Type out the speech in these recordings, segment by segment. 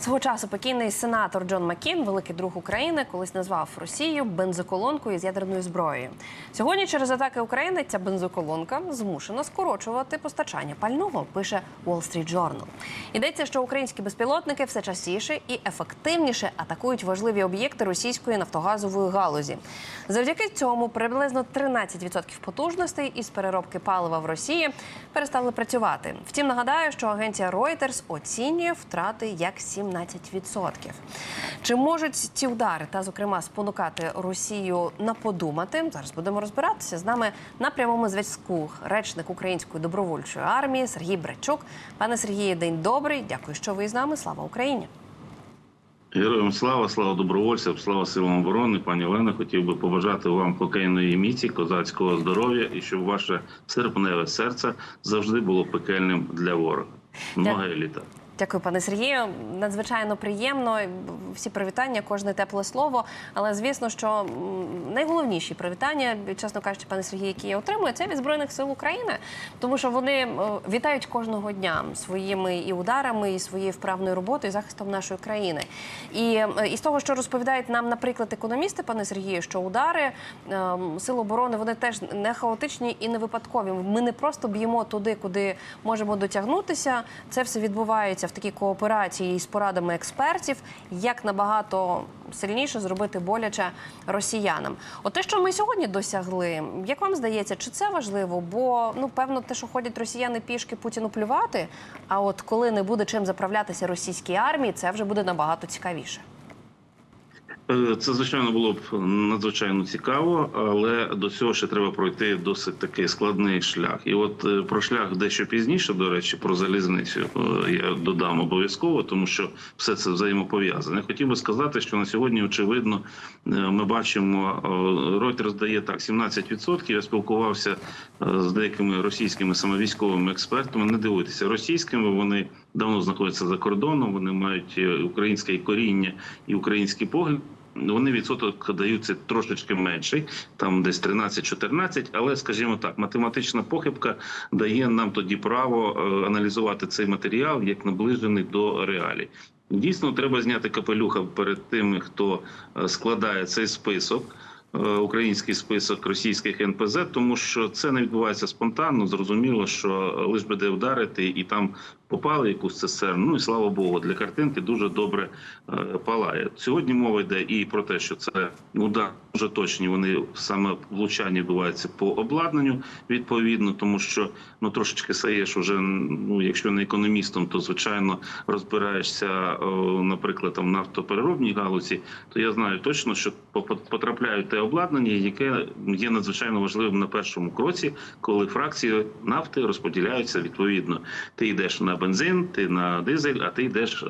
Свого часу покійний сенатор Джон Маккін, великий друг України, колись назвав Росію бензоколонкою з ядерною зброєю. Сьогодні через атаки України ця бензоколонка змушена скорочувати постачання пального. Пише Wall Street Journal. Йдеться, що українські безпілотники все частіше і ефективніше атакують важливі об'єкти російської нафтогазової галузі. Завдяки цьому приблизно 13% потужностей із переробки палива в Росії перестали працювати. Втім, нагадаю, що агенція Reuters оцінює втрати як 17%. Чи можуть ці удари та, зокрема, спонукати Росію на подумати? Зараз будемо розбиратися з нами на прямому зв'язку. Речник української добровольчої армії Сергій Бречук. Пане Сергію, день добрий. Дякую, що ви з нами. Слава Україні. Героям слава, слава добровольцям, слава силам оборони. Пані Олена, хотів би побажати вам хокейної міці, козацького здоров'я і щоб ваше серпневе серце завжди було пекельним для ворога. Много літа. Дякую, пане Сергію. Надзвичайно приємно. Всі привітання, кожне тепле слово. Але звісно, що найголовніші привітання, чесно кажучи, пане Сергію, які я отримую, це від збройних сил України, тому що вони е, вітають кожного дня своїми і ударами, і своєю вправною роботою, і захистом нашої країни. І е, із того, що розповідають нам, наприклад, економісти, пане Сергію, що удари е, сил оборони вони теж не хаотичні і не випадкові. Ми не просто б'ємо туди, куди можемо дотягнутися. Це все відбувається в такій кооперації з порадами експертів, як набагато сильніше зробити боляче росіянам. От те, що ми сьогодні досягли, як вам здається, чи це важливо? Бо ну певно, те, що ходять росіяни пішки Путіну плювати. А от коли не буде чим заправлятися російській армії, це вже буде набагато цікавіше. Е, Це звичайно було б надзвичайно цікаво, але до цього ще треба пройти досить такий складний шлях. І от е, про шлях дещо пізніше, до речі, про залізницю е, я додам обов'язково, тому що все це взаємопов'язане. Хотів би сказати, що на сьогодні, очевидно, ми бачимо, Reuters дає так 17%. Я спілкувався з деякими російськими самовійськовими експертами. Не дивуйтеся, російськими вони давно знаходяться за кордоном. Вони мають українське коріння і український погляд. Вони відсоток даються трошечки менший, там десь 13-14, але скажімо так, математична похибка дає нам тоді право е, аналізувати цей матеріал як наближений до реалій. Дійсно, треба зняти капелюха перед тими, хто е, складає цей список. е, Український список російських НПЗ, тому що це не відбувається спонтанно. Зрозуміло, що лиш би де вдарити, і там попали якусь цистерну. Ну і слава Богу, для картинки дуже добре е, палає. Сьогодні мова йде і про те, що це удар дуже точні. Вони саме влучання відбуваються по обладнанню відповідно, тому що ну трошечки стаєш уже. Ну, якщо не економістом, то звичайно розбираєшся, е, наприклад, там нафтопереробній галузі, то я знаю точно, що по- потрапляють те обладнання, яке є надзвичайно важливим на першому кроці, коли фракції нафти розподіляються відповідно. Ти йдеш на бензин, ти на дизель, а ти йдеш е,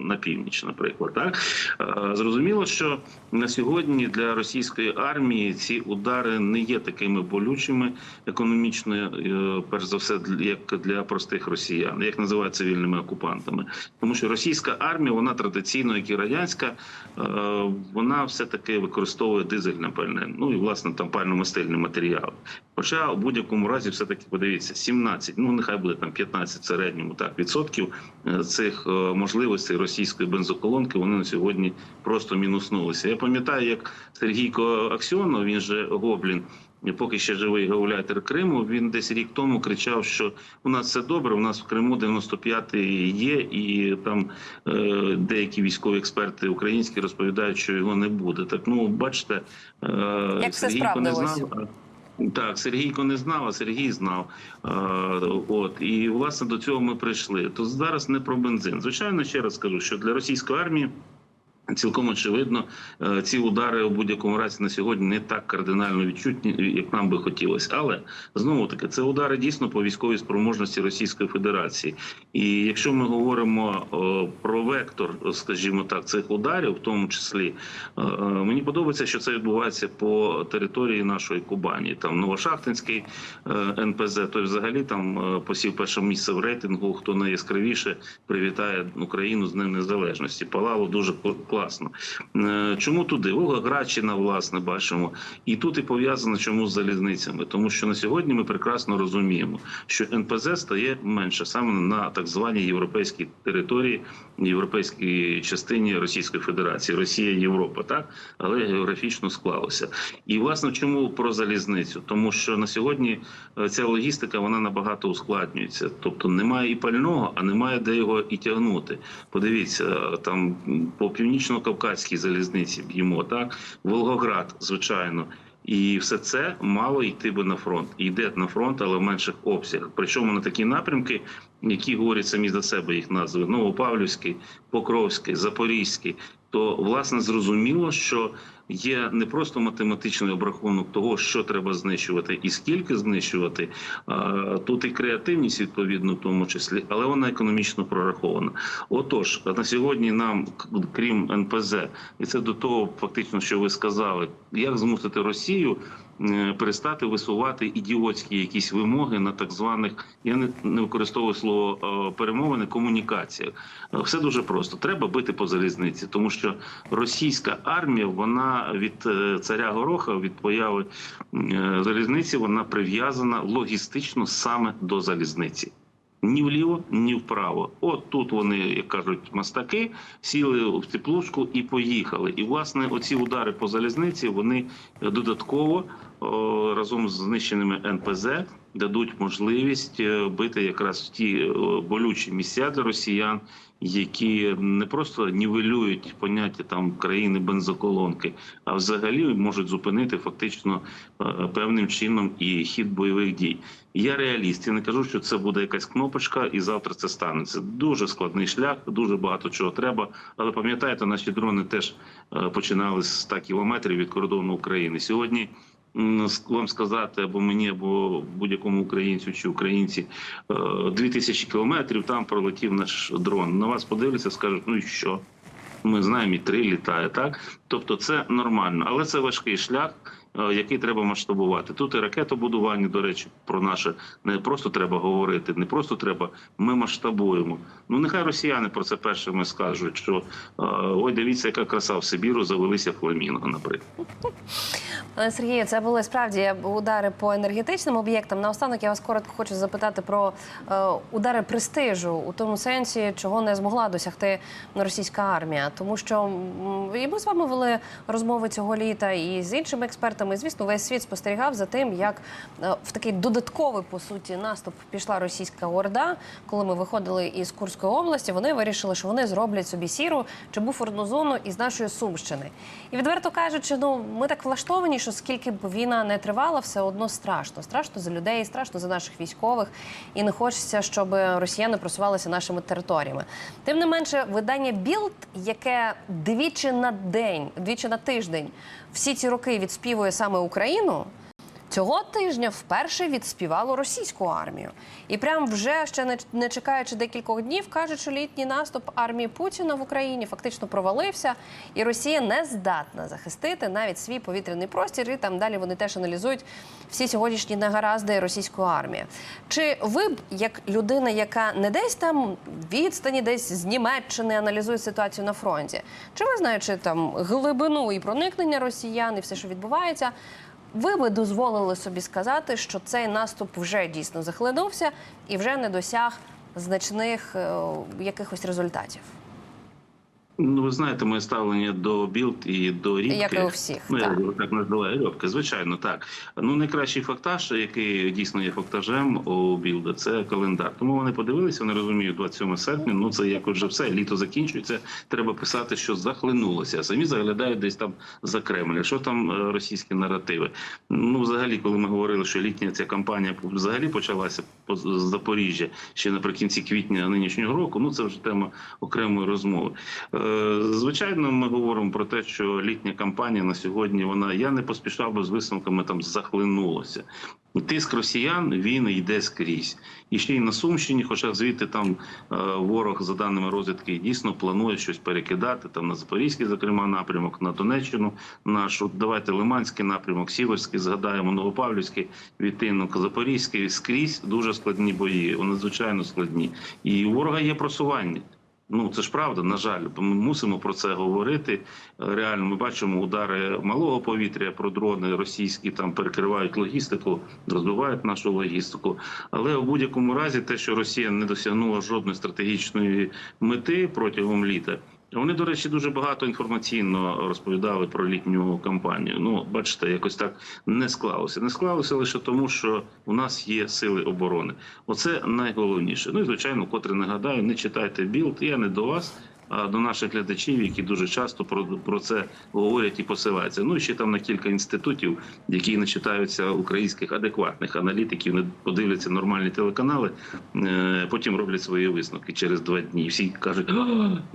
на північ, наприклад. Так Е, зрозуміло, що на сьогодні для російської армії ці удари не є такими болючими економічно, е, перш за все, як для простих росіян, як називають цивільними окупантами, тому що російська армія, вона традиційно, як і радянська, вона все таки використовує дизельне пальне, ну і власне там пально-мастильні матеріали. Хоча у будь-якому разі, все таки подивіться, 17, ну нехай буде там 15 в середньому так відсотків е, цих е, можливостей російської бензоколонки вони на сьогодні просто мінуснулися. Я пам'ятаю, як Сергійко Аксьонов, він же Гоблін. Поки ще живий гауляйтер Криму, він десь рік тому кричав, що у нас все добре. У нас в Криму 95-й є, і там е, деякі військові експерти українські розповідають, що його не буде. Так ну бачите, е, Сергійко не знав. Так, Сергійко не знав, а Сергій знав. Е, от і власне до цього ми прийшли. То зараз не про бензин. Звичайно, ще раз скажу, що для російської армії. Цілком очевидно, е, ці удари у будь-якому разі на сьогодні не так кардинально відчутні, як нам би хотілося. Але знову таки це удари дійсно по військовій спроможності Російської Федерації. І якщо ми говоримо е, про вектор, скажімо так, цих ударів, в тому числі е, мені подобається, що це відбувається по території нашої Кубані. Там Новошахтинський НПЗ, той взагалі там посів перше місце в рейтингу. Хто найяскравіше привітає Україну з Днем Незалежності. Палало дуже класно. Е, Чому туди? Волгоградщина, власне, бачимо. І тут і пов'язано чому з залізницями, тому що на сьогодні ми прекрасно розуміємо, що НПЗ стає менше саме на так званій європейській території, європейській частині Російської Федерації, Росія, Європа, так але географічно склалося. І власне чому про залізницю? Тому що на сьогодні е, ця логістика вона набагато ускладнюється. Тобто немає і пального, а немає де його і тягнути. Подивіться, е, там по північно-кавказькій залізниці б'ємо так, Волгоград, звичайно. І все це мало йти би на фронт. Йде на фронт, але в менших обсягах. Причому на такі напрямки, які говорять самі за себе їх назви: Новопавлівський, Покровський, Запорізький. То власне зрозуміло, що є не просто математичний обрахунок того, що треба знищувати і скільки знищувати. Тут і креативність відповідно, в тому числі, але вона економічно прорахована. Отож, на сьогодні нам, крім НПЗ, і це до того, фактично, що ви сказали, як змусити Росію перестати висувати ідіотські якісь вимоги на так званих, я не, не використовую слово е, перемовини, комунікаціях. Е, Все дуже просто. Треба бити по залізниці, тому що російська армія, вона від е, царя Гороха, від появи е, залізниці, вона прив'язана логістично саме до залізниці. Ні вліво, ні вправо. От тут вони, як кажуть, мастаки сіли в теплушку і поїхали. І власне оці удари по залізниці вони додатково разом з знищеними НПЗ дадуть можливість е, бити якраз в ті е, болючі місця для росіян, які не просто нівелюють поняття там країни бензоколонки, а взагалі можуть зупинити фактично е, певним чином і хід бойових дій. Я реаліст. Я не кажу, що це буде якась кнопочка, і завтра це станеться. Дуже складний шлях, дуже багато чого треба. Але пам'ятаєте, наші дрони теж починали з 100 кілометрів від кордону України. Сьогодні вам сказати або мені, або будь-якому українцю чи українці е, 2000 кілометрів там пролетів наш дрон. На вас подивляться, скажуть, ну і що? Ми знаємо, і три літає, так? Тобто це нормально, але це важкий шлях, е, який треба масштабувати. Тут і ракетобудування, до речі, про наше не просто треба говорити, не просто треба. Ми масштабуємо. Ну нехай росіяни про це першими скажуть, що е, ой, дивіться, яка краса в Сибіру завелися фламінго, наприклад. Сергію, це були справді удари по енергетичним об'єктам. Наостанок я вас коротко хочу запитати про е, удари престижу у тому сенсі, чого не змогла досягти російська армія. Тому що і ми з вами вели розмови цього літа і з іншими експертами. Звісно, весь світ спостерігав за тим, як е, в такий додатковий по суті наступ пішла російська орда. Коли ми виходили із Курської області, вони вирішили, що вони зроблять собі сіру чи буферну зону із нашої Сумщини. І відверто кажучи, ну ми так влаштовані, що скільки б війна не тривала, все одно страшно. Страшно за людей, страшно за наших військових, і не хочеться, щоб росіяни просувалися нашими територіями. Тим не менше, видання Білд, яке двічі на день, двічі на тиждень, всі ці роки відспівує саме Україну. Цього тижня вперше відспівало російську армію, і прям вже ще не, чекаючи декількох днів, кажуть, що літній наступ армії Путіна в Україні фактично провалився, і Росія не здатна захистити навіть свій повітряний простір. І там далі вони теж аналізують всі сьогоднішні негаразди російської армії. Чи ви б, як людина, яка не десь там відстані, десь з Німеччини аналізує ситуацію на фронті, чи ви знаючи там глибину і проникнення росіян і все, що відбувається? Ви би дозволили собі сказати, що цей наступ вже дійсно захлинувся і вже не досяг значних е, якихось результатів, Ну, ви знаєте, моє ставлення до білд і до рібки. як і у всіх. Ну, так. його так називаю Рьобки, звичайно, так. Ну, найкращий фактаж, який дійсно є фактажем у Білда, це календар. Тому вони подивилися, вони розуміють 27 серпня. Ну це як вже все, літо закінчується. Треба писати, що захлинулося. Самі заглядають десь там за Кремль. Що там е, російські наративи? Ну, взагалі, коли ми говорили, що літня ця кампанія взагалі почалася по- з Запоріжжя ще наприкінці квітня нинішнього року. Ну це вже тема окремої розмови. Е, Звичайно, ми говоримо про те, що літня кампанія на сьогодні вона я не поспішав би з висновками там захлинулося. Тиск росіян він йде скрізь, і ще й на Сумщині, хоча звідти там е, ворог, за даними розвідки, дійсно планує щось перекидати там на Запорізький, зокрема, напрямок, на Донеччину нашу. Давайте Лиманський напрямок, Сіверський, згадаємо Новопавлівський відтинок, Запорізький скрізь дуже складні бої. Вони звичайно складні, і у ворога є просування. Ну це ж правда, на жаль, ми мусимо про це говорити. Е, Реально, ми бачимо удари малого повітря про дрони російські там перекривають логістику, розбивають нашу логістику. Але у будь-якому разі, те, що Росія не досягнула жодної стратегічної мети протягом літа. Вони, до речі, дуже багато інформаційно розповідали про літню кампанію. Ну, бачите, якось так не склалося. Не склалося лише тому, що у нас є сили оборони. Оце найголовніше. Ну і звичайно, котре нагадаю, не читайте білд. Я не до вас, до наших глядачів, які дуже часто про, про це говорять і посилаються. Ну і ще там на кілька інститутів, які не читаються українських адекватних аналітиків, не подивляться нормальні телеканали, е, потім роблять свої висновки через два дні. Всі кажуть,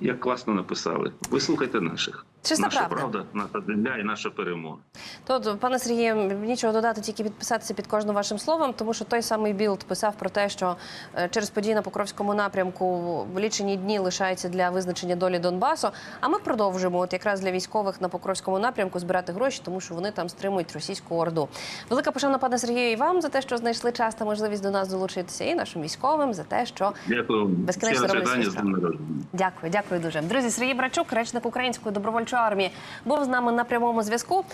як класно написали. Ви слухайте наших. Чиста наша правда. наша земля і наша перемога. То, пане Сергію, нічого додати, тільки підписатися під кожним вашим словом, тому що той самий Білд писав про те, що е, через події на Покровському напрямку в лічені дні лишаються для визначення долі Донбасу. А ми продовжуємо, от якраз для військових на Покровському напрямку, збирати гроші, тому що вони там стримують російську орду. Велика пошана, пане Сергію, і вам за те, що знайшли час та можливість до нас долучитися, і нашим військовим за те, що Дякую. Безкінечно роблять. Дякую, дякую дуже. Друзі, Сергій Брачук, речник української добровольчої армії, був з нами на прямому зв'язку.